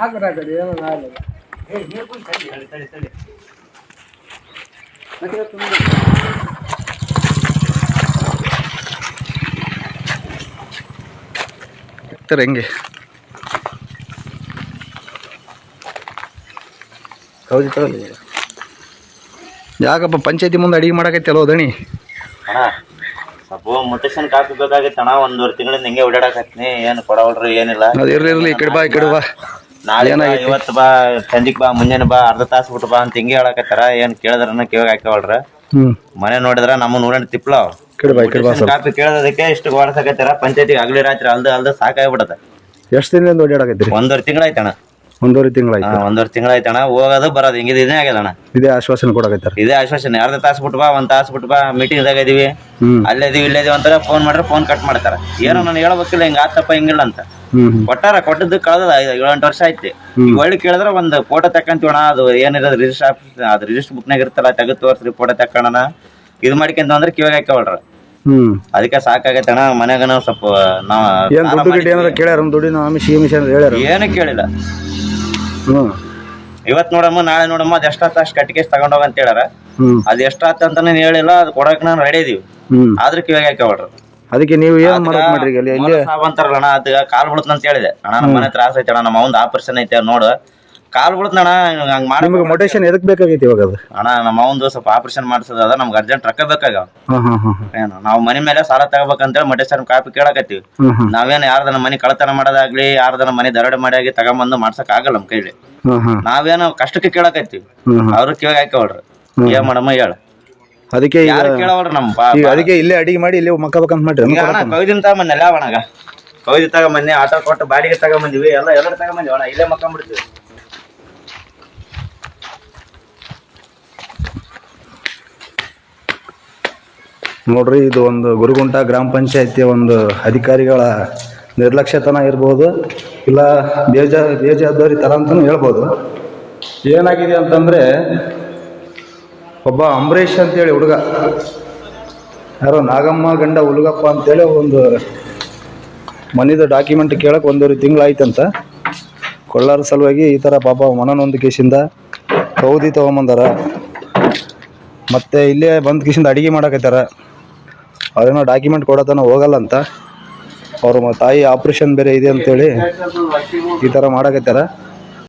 ಆಗ್ರ ಕಡೆ ಏನೋ ಆಗಲ್ಲ ಸರ್ ಹೆಂಗೆ? ಹೌದು ತಗೊಳ್ಳಿ. ಯಾಕಪ್ಪ ಪಂಚಾಯತಿ ಮುಂದೆ ಅಡಿಗೆ ಮಾಡಕೈತಲ್ಲ ದಣಿ? ಅಣ್ಣ ಸ್ವಲ್ಪ ಮುಟೇಶನ್ ಕಾಪಿ ಬೇಕಾಗಿತ್ತು ಅಣ್ಣ ಒಂದೂವರೆ ತಿಂಗಳಿಂದ ಹಿಂಗೆ ಓಡಾಡಕತ್ನಿ ಏನು ಕೊಡವಲ್ರಿ ಏನಿಲ್ಲ. ಅದು ಇರ್ಲಿ ಇರ್ಲಿ ಈ ಕಡೆ ಬಾ ಈ ಕಡೆ ಬಾ. ನಾಳೆ ಬಾ, ಇವತ್ತು ಬಾ ಸಂಜಿಕ್ ಬಾ ಮುಂಜಾನೆ ಬಾ ಅರ್ಧ ತಾಸು ಬಿಟ್ಟು ಬಾ ಅಂತ ಹಿಂಗೆ ಹೇಳಕತ್ತಾರ. ಏನ್ ಕೇಳಿದ್ರನ ಕಿವಾಗ ಹಾಕವಲ್ರ? ಮನೆ ನೋಡಿದ್ರ ನಮ್ಮ ನೂರೆಂಟು ತಿಪ್ಲ ಈ ಕಡೆ ಬಾ ಈ ಕಡೆ ಬಾ ಸ್ವಲ್ಪ. ಕಾಪಿ ಕೇಳೋದಕ್ಕೆ ಇಷ್ಟು ಓಡಿಸಕತ್ತಾರ ಪಂಚಾಯತಿಗೆ ಆಗ್ಲಿ ರಾತ್ರಿ ಅಲ್ದ ಅಲ್ದ ಸಾಕಾಗ್ಬಿಡತ್ತ. ಎಷ್ಟು ದಿನದಿಂದ ಓಡಾಡಕೈತ್ರಿ ಒಂದೂವರೆ ತಿಂಗಳಾಯ್ತಣ್ಣ ಒಂದೂವರೆ ತಿಂಗಳಾಯ್ತು? ಒಂದೂವರೆ ತಿಂಗಳಾಯ್ತಣ್ಣ ಹೋಗೋದು ಬರೋದು ಹಿಂಗೆ ಇದೇ ಆಗ್ಯದಣ್ಣ ಇದೇ ಆಶ್ವಾಸನೆ ಕೊಡಕತ್ತಾರ? ಇದೇ ಆಶ್ವಾಸನೆ. ಅರ್ಧ ತಾಸು ಬಿಟ್ಟು ಬಾ ಒಂದ್ ತಾಸು ಬಿಟ್ಟು ಬಾ ಮೀಟಿಂಗ್ದಾಗ ಇದೀವಿ. ಅಲ್ಲೇ ಇದೀವಿ ಇಲ್ಲೇ ಇದೀವಿ ಅಂತಾರೆ ಫೋನ್ ಮಾಡ್ರೆ ಫೋನ್ ಕಟ್ ಮಾಡ್ತಾರ. ಏನೋ ನಾನು ಹೇಳ್ಬೇಕಿಲ್ಲ ಹಿಂಗ ಆತಪ್ಪ ಹಿಂಗಿಲ್ಲ ಅಂತ. ಕೊಟ್ಟಾರ ಕೊಟ್ಟದ್ದು ಕಳೆದ ಏಳೆಂಟು ವರ್ಷ ಐತಿ ಒಳ್ಳೆ ಕೇಳಿದ್ರೆ ಒಂದು ಫೋಟೋ ತಕ್ಕಂತೀವಣ ಅದು ಏನಿರೋದು ರಿಜಿಸ್ಟರ್ ಆಫೀಸ್ ಅದು ರಿಜಿಸ್ಟರ್ ಬುಕ್ನಾಗ ಇರ್ತಲ್ಲ ತೆಗೆದು ತೋರಿಸ್ರಿ ಫೋಟೋ ತಕ್ಕಣ ಇದು ಮಾಡ್ಕೊಂತ ಅಂದ್ರೆ ಕಿವಾಗ ಹಾಕವಲ್ರ ಹ್ಞೂ ಅದಕ್ಕೆ ಸಾಕಾಗೈತೆ ಅಣ್ಣ ಮನ್ಯಾಗನ ಸ್ವಲ್ಪ ನಾವ್ ಏನು ಕೇಳ್ಯಾರ ದುಡ್ಡಿನ? ಆಮಿಷ ಹೇಳ್ಯಾರ? ಕೇಳಿಲ್ಲ. ಇವತ್ ನೋಡಮ್ಮ ನಾಳೆ ನೋಡಮ್ಮ ಅದ್ ಎಷ್ಟ ಅಷ್ಟು ಕಟ್ಟಿಗೆ ತಗೊಂಡೋಗ ಅಂತ ಹೇಳಾರ ಅದ್ ಎಷ್ಟಾತ ಅಂತಾನೆ ಹೇಳಿಲ್ಲ ಅದ್ ಕೊಡಕ್ ನಾನು ರೆಡಿ ಇದೀವಿ. ಆದ್ರೆ ಕಿವಾಗ ಹಾಕವಲ್ರ ಅದಕ್ಕೆ ನೀವು ಏನ್ ಮಾಡಕ್ ಮಾಡ್ರಿ ಈಗ ಸಾಬ್ ಅಂತಾರಲ್ಲ ಅಣ್ಣ ಅದ ಕಾಲ್ ಬಿಡುತ್ತ ಅಂತ ಹೇಳಿದೆ. ಅಣ್ಣ ನಮ್ಮ ಮನೆ ತ್ರಾಸ ಐತೆ ಅಣ್ಣ ನಮ್ಮ ಒಂದು ಆಪರೇಷನ್ ಐತೆ ನೋಡು. ಕಾಲ್ ಬಿಡುತ್ತಣ್ಣ ಹಂಗ ಮಾಡ ನಿಮಗೆ ಮೊಟೇಶನ್ ಎದಕ್ಕೆ ಬೇಕಾಗೈತಿ ಇವಾಗ ಅದು? ಅಣ್ಣ ನಮ್ಮ ಒಂದು ಸ್ವಲ್ಪ ಆಪರೇಷನ್ ಮಾಡಿಸೋದ ಅದ ನಮ್ಗೆ ಅರ್ಜೆಂಟ್ ರೊಕ್ಕ ಬೇಕಾಗ ಹಾ ಹಾಂ ಹಾಂ ಏನು ನಾವು ಮನೆ ಮೇಲೆ ಸಾಲ ತಗೋಬೇಕಂತೇಳಿ ಮೊಟೇಶನ್ ಕಾಪಿ ಕೇಳಕತ್ತೀವಿ. ನಾವೇನು ಯಾರ್ದನ ಮನೆ ಕಳತನ ಮಾಡೋದಾಗ್ಲಿ ಯಾರ್ದನ ಮನೆ ದರೋಡೆ ಮಾಡಿ ತಗೊಂಬಂದು ಮಾಡ್ಸಕ್ ಆಗಲ್ಲ ನಮ್ಮ ಕೈಲಿ. ಹಾ ಹಾಂ ನಾವೇನು ಕಷ್ಟಕ್ಕೆ ಕೇಳಕತ್ತೀವಿ. ಅವ್ರು ಕೇಳಿ ಹಾಕವಲ್ರಿ ಏನ್ ಮಾಡಮ್ಮ ಹೇಳ. ಅದಕ್ಕೆ ಈಗ ಯಾರು ಕೇಳವಲ್ರಿ ನಮ್ಮ ಬಾ ಈಗ ಅದಕ್ಕೆ ಇಲ್ಲೇ ಅಡಿಗೆ ಮಾಡಿ ಇಲ್ಲೇ ಮಕ್ಕಬೇಕಂತ ಮಾಡ್ರಿ ಈಗ ಅಣ್ಣ ಕವಿದಿನ ತಗೊಂಬಂದಿ ಎಲ್ಲ ಕವಿದಿ ತಗೊಂಬಂದಿ ಆಟೋ ಕೊಟ್ಟು ಬಾಡಿಗೆ ತಗೊಂಬಂದಿವಿ ಎಲ್ಲ ಎಲ್ಲ ತಗೊಂಬಂದಿವಿ ಅಣ್ಣ. ಇಲ್ಲೇ ಮಕ್ಕಂಬಿಡ್ತೀವಿ ನೋಡ್ರಿ ಇದು ಒಂದು ಗುರುಗುಂಟ ಗ್ರಾಮ ಪಂಚಾಯತಿಯ ಒಂದು ಅಧಿಕಾರಿಗಳ ನಿರ್ಲಕ್ಷ್ಯತನ ಇರ್ಬೋದು ಇಲ್ಲ ಬೇಜ ಬೇಜವಾಬ್ದಾರಿ ತರ ಅಂತಲೂ ಹೇಳ್ಬೋದು. ಏನಾಗಿದೆ ಅಂತಂದರೆ ಒಬ್ಬ ಅಂಬರೀಷ್ ಅಂತೇಳಿ ಹುಡುಗ. ಯಾರೋ ನಾಗಮ್ಮ ಗಂಡ ಹುಡುಗಪ್ಪ ಅಂತೇಳಿ ಒಂದು ಮನಿದ ಡಾಕ್ಯುಮೆಂಟ್ ಕೇಳಕ್ಕೆ ಒಂದೂವರೆ ತಿಂಗಳಾಯ್ತಂತ. ಕೊಳ್ಳಾರ ಸಲುವಾಗಿ ಈ ಥರ ಪಾಪ ಮನನೊಂದು ಕೇಸಿಂದ ಕೌದಿ ತೊಗೊಂಬಂದಾರ. ಮತ್ತು ಇಲ್ಲೇ ಬಂದ ಕೇಸಿಂದ ಅಡಿಗೆ ಮಾಡಕತ್ತಾರ ಅವ್ರೇನೋ ಡಾಕ್ಯುಮೆಂಟ್ ಕೊಡತನ ಹೋಗಲ್ಲ ಅಂತ ಅವ್ರ ತಾಯಿ ಆಪ್ರೇಷನ್ ಬೇರೆ ಇದೆ ಅಂತೇಳಿ ಈ ಥರ ಮಾಡಕತ್ತಾರ